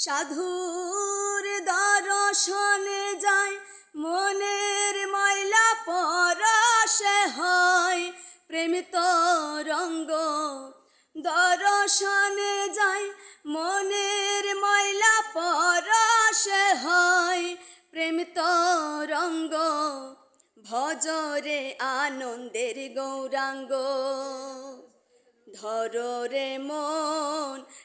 সাধুর দর্শনে যায়, মনের ময়লা পরশে হয়, প্রেমিত রঙ্গ দর্শনে যায়, মনের ময়লা পরশে হয়, প্রেমিত রঙ্গ ভজরে আনন্দের গৌরাঙ্গ। ধররে মন